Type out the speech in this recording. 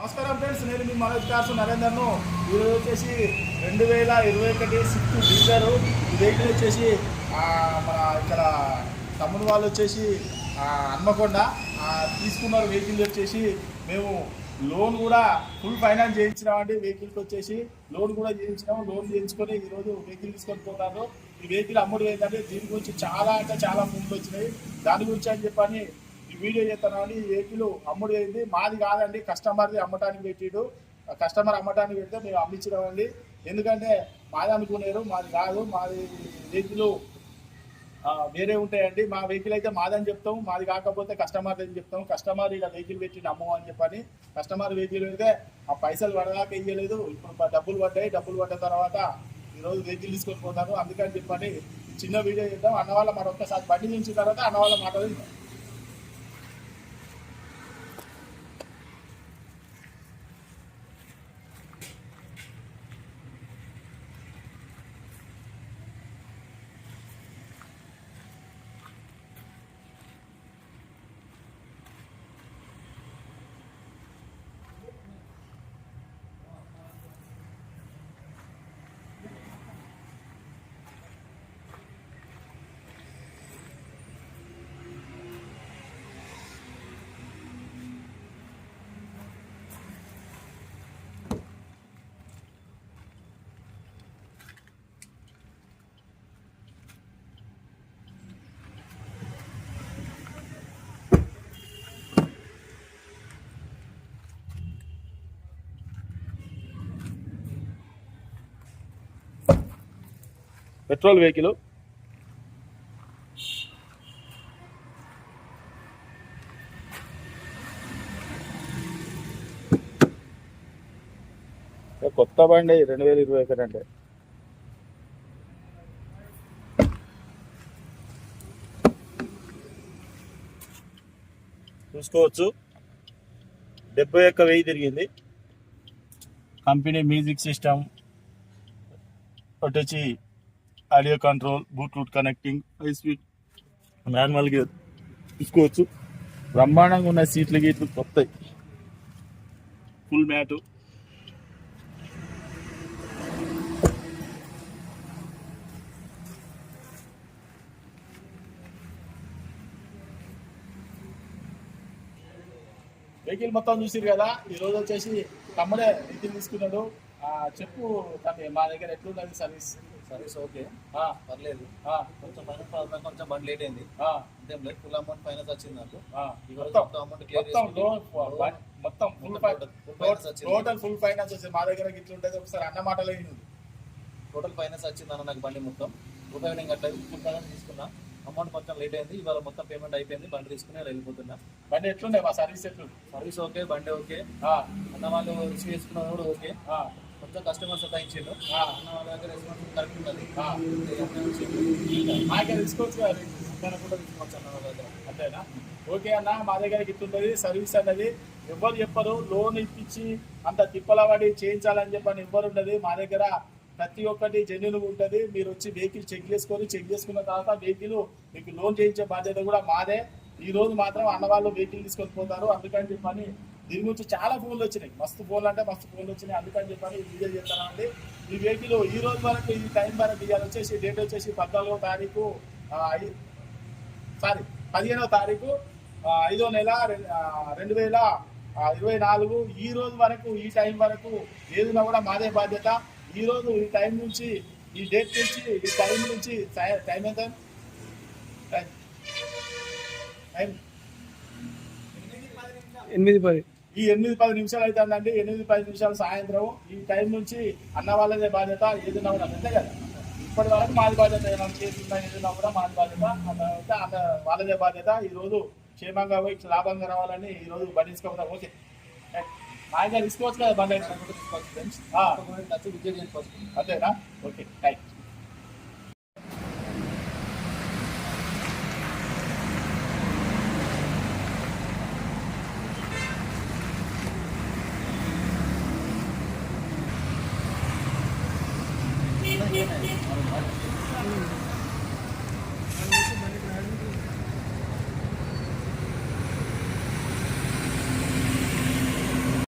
నమస్కారం ఫ్రెండ్స్ నేను మీ మనోజ్ కాసు నరేందర్ను. ఈరోజు వచ్చేసి రెండు వేల ఇరవై ఒకటి స్విఫ్ట్ డీజర్ ఈ వెహికల్ వచ్చేసి మన ఇక్కడ తమ్ముడు వాళ్ళు వచ్చేసి హన్మకొండ తీసుకున్నారు వెహికల్ వచ్చేసి. మేము లోన్ కూడా ఫుల్ ఫైనాన్స్ చేయించినామండి. వెహికల్కి వచ్చేసి లోన్ కూడా చేయించినాము. లోన్ చేయించుకొని ఈరోజు వెహికల్ తీసుకొని పోతారు. ఈ వెహికల్ అమ్ముడు ఏంటంటే దీని గురించి చాలా అంటే చాలా ఫోన్లు వచ్చినాయి. దాని గురించి అని చెప్పని వీడియో చేస్తానని ఈ వెహికల్ అమ్ముడు అయింది మాది కాదండి కస్టమర్ది అమ్మటానికి పెట్టిడు. కస్టమర్ అమ్మటానికి పెడితే మేము అమ్మించినామండి ఎందుకంటే మాది అనుకునేరు మాది కాదు మాది వెహికల్ వేరే ఉంటాయండి. మా వెహికల్ అయితే మాదని చెప్తాం మాది కాకపోతే కస్టమర్ అని చెప్తాం కస్టమర్ ఇలా వెహికల్ పెట్టి నమ్మం అని చెప్పని. కస్టమర్ వెహికల్ అయితే ఆ పైసలు పడదాకా ఇయ్యలేదు. ఇప్పుడు డబ్బులు పడ్డాయి. డబ్బులు పడ్డ తర్వాత ఈరోజు వెహికల్ తీసుకొని పోతాను అందుకని చెప్పని చిన్న వీడియో చేద్దాం. అన్న వాళ్ళ మరొకసారి బండి నుంచి తర్వాత అన్న వాళ్ళ పెట్రోల్ వెహికల్. కొత్త బండి రెండు వేల ఇరవై ఒకటి అంటే. చూసుకోవచ్చు. డెబ్బై ఒక్క వెయ్యి తిరిగింది. Company music system. వచ్చి audio control Bluetooth connecting high speed నార్మల్గా తీసుకోవచ్చు. బ్రహ్మాండంగా ఉన్న సీట్లు గీట్లు కొత్తవి ఫుల్ మ్యాటు వెహికల్ మొత్తం చూసిరు కదా? ఈ రోజు వచ్చేసి తమ్ముడే వెహికల్ తీసుకున్నాడు. చెప్పు తమ్మి మా దగ్గర ఎట్లున్నది సర్వీస్? Service okay. పర్లేదు. కొంచెం ఫైనాన్స్ ప్రాబ్లం కొంచెం బండి లేట్ అయింది. అంతేం లేదు ఫుల్ అమౌంట్ ఫైనాన్స్ వచ్చింది నాకు మొత్తం అమౌంట్ క్లియర్ మొత్తం ఫుల్. టోటల్ ఫుల్ ఫైనాన్స్ వచ్చింది మా దగ్గర ఇట్లా ఉంటుంది ఒకసారి అన్న మాటలు టోటల్ ఫైనాన్స్ వచ్చింది అన్న నాకు బండి మొత్తం. రూపాయి నేను కట్టలేదు. ఫుల్ ఫైనాన్స్ తీసుకున్నా. అమౌంట్ మొత్తం లేట్ అయింది. ఇవాళ మొత్తం పేమెంట్ అయిపోయింది. బండి తీసుకుని వెళ్ళిపోతున్నా. బండి ఎట్లున్నాయి మా సర్వీస్ ఎట్లుంది సర్వీస్ ఓకే బండి ఓకే. అన్న వాళ్ళు రిసీవ్ చేసుకున్న కూడా ఓకే. కస్టమర్స్ ఆ. అన్న వాళ్ళ దగ్గర రెస్పాన్స్ కరెక్ట్. మాకే తీసుకోవచ్చు అన్న వాళ్ళ దగ్గర. అంతేనా? ఓకే అన్న మా దగ్గర ఇట్లుంటది సర్వీస్ అన్నది. ఎవ్వరు చెప్పరు లోన్ ఇప్పించి అంత తిప్పలవాడి చేయించాలని చెప్పని ఎవ్వరు ఉండదు. మా దగ్గర ప్రతి ఒక్కటి జెన్యున్ ఉంటుంది. మీరు వచ్చి వెహికల్ చెక్ చేసుకొని చెక్ చేసుకున్న తర్వాత వెహికల్ మీకు లోన్ చేయించే బాధ్యత కూడా మాదే. ఈ రోజు మాత్రం అన్న వాళ్ళు వెహికల్ తీసుకొని పోతారు. అందుకని చెప్పని దీని గురించి చాలా ఫోన్లు వచ్చినాయి. మస్తు ఫోన్లు అంటే మస్తు ఫోన్లు వచ్చినాయి. అందుకని చెప్పాను ఈ వీడియో చేస్తానండి ఈ వెహికల్ ఈ రోజు వరకు ఈ టైం వరకు ఇవాళ వచ్చేసి డేట్ వచ్చేసి పద్నాలుగో తారీఖు ఐ- సారీ పదిహేనవ తారీఖు ఐదో నెల రెండు వేల ఇరవై నాలుగు. ఈ రోజు వరకు ఈ టైం వరకు ఏదైనా కూడా మాదే బాధ్యత. ఈ రోజు ఈ టైం నుంచి ఈ డేట్ నుంచి ఈ టైం నుంచి టైం ఎంత? టైం టైం ఎనిమిది పది. ఈ ఎనిమిది పది నిమిషాలు అవుతుందండి ఎనిమిది పది నిమిషాలు సాయంత్రం. ఈ టైం నుంచి అన్న వాళ్ళదే బాధ్యత ఏదైనా కూడా అంతే కదా. ఇప్పటి వరకు మాది బాధ్యత ఏమైనా చేస్తున్నా ఏదైనా కూడా మాది బాధ్యత. తర్వాత అన్న వాళ్ళదే బాధ్యత. ఈ రోజు క్షేమంగా పోయి లాభంగా రావాలని ఈ రోజు బండి తీసుకోవడం ఓకే మాగా తీసుకోవచ్చు కదా బండి తీసుకోవచ్చు అంతేనా? Okay right